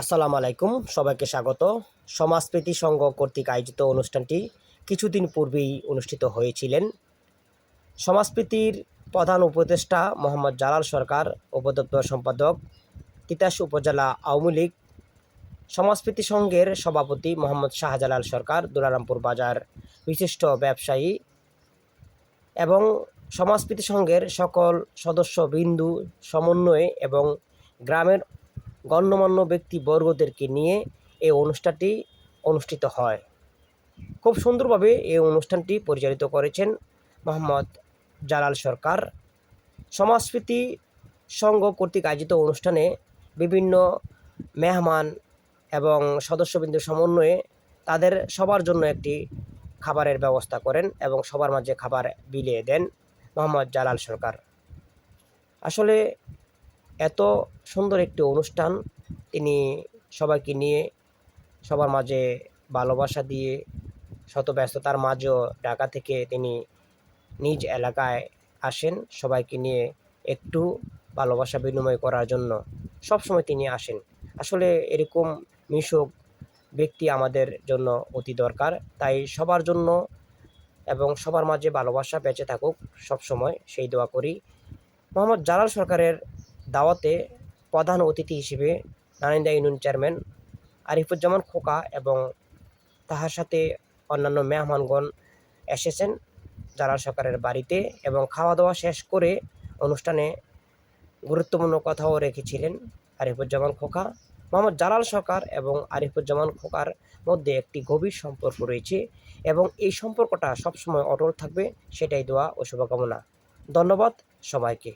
আসসালামু আলাইকুম, সবাইকে স্বাগত। সমাজপ্রীতি সংঘ কর্তৃক আয়োজিত অনুষ্ঠানটি কিছুদিন পূর্বেই অনুষ্ঠিত হয়েছিলেন। সমাজপ্রীতির প্রধান উপদেষ্টা মোহাম্মদ জালাল সরকার, উপদপ্তর সম্পাদক তিতাস উপজেলা আওয়ামী লীগ, সমাজপ্রীতি সংঘের সভাপতি মোহাম্মদ শাহজালাল সরকার, দুলারামপুর বাজার বিশিষ্ট ব্যবসায়ী এবং সমাজপ্রীতি সংঘের সকল সদস্য বিন্দু সমন্বয়ে এবং গ্রামের গণ্যমান্য ব্যক্তিবর্গদেরকে নিয়ে এই অনুষ্ঠানটি অনুষ্ঠিত হয়। খুব সুন্দরভাবে এই অনুষ্ঠানটি পরিচালিত করেছেন মোহাম্মদ জালাল সরকার। সমাজস্মৃতি সংঘ কর্তৃক আয়োজিত অনুষ্ঠানে বিভিন্ন মেহমান এবং সদস্যবৃন্দের সমন্বয়ে তাদের সবার জন্য একটি খাবারের ব্যবস্থা করেন এবং সবার মাঝে খাবার বিলিয়ে দেন মোহাম্মদ জালাল সরকার। আসলে এত সুন্দর একটি অনুষ্ঠান তিনি সবাইকে নিয়ে সবার মাঝে ভালোবাসা দিয়ে শত ব্যস্ততার মাঝেও ঢাকা থেকে তিনি নিজ এলাকায় আসেন সবাইকে নিয়ে একটু ভালোবাসা বিনিময় করার জন্য সবসময় তিনি আসেন। আসলে এরকম মিশুক ব্যক্তি আমাদের জন্য অতি দরকার। তাই সবার জন্য এবং সবার মাঝে ভালোবাসা বেঁচে থাকুক সবসময়। সেই দোয়া করি। মোহাম্মদ জালাল সরকারের দাওয়াতে প্রধান অতিথি হিসেবে নানিন্দা ইউনিয়ন চেয়ারম্যান আরিফুজ্জামান খোকা এবং তাহার সাথে অন্যান্য মেহমানগণ এসেছেন জালাল সরকারের বাড়িতে এবং খাওয়া দাওয়া শেষ করে অনুষ্ঠানে গুরুত্বপূর্ণ কথাও রেখেছিলেন আরিফুজ্জামান খোকা। মোহাম্মদ জালাল সরকার এবং আরিফুজ্জামান খোকার মধ্যে একটি গভীর সম্পর্ক রয়েছে এবং এই সম্পর্কটা সবসময় অটল থাকবে, সেটাই দোয়া ও শুভকামনা। ধন্যবাদ সবাইকে।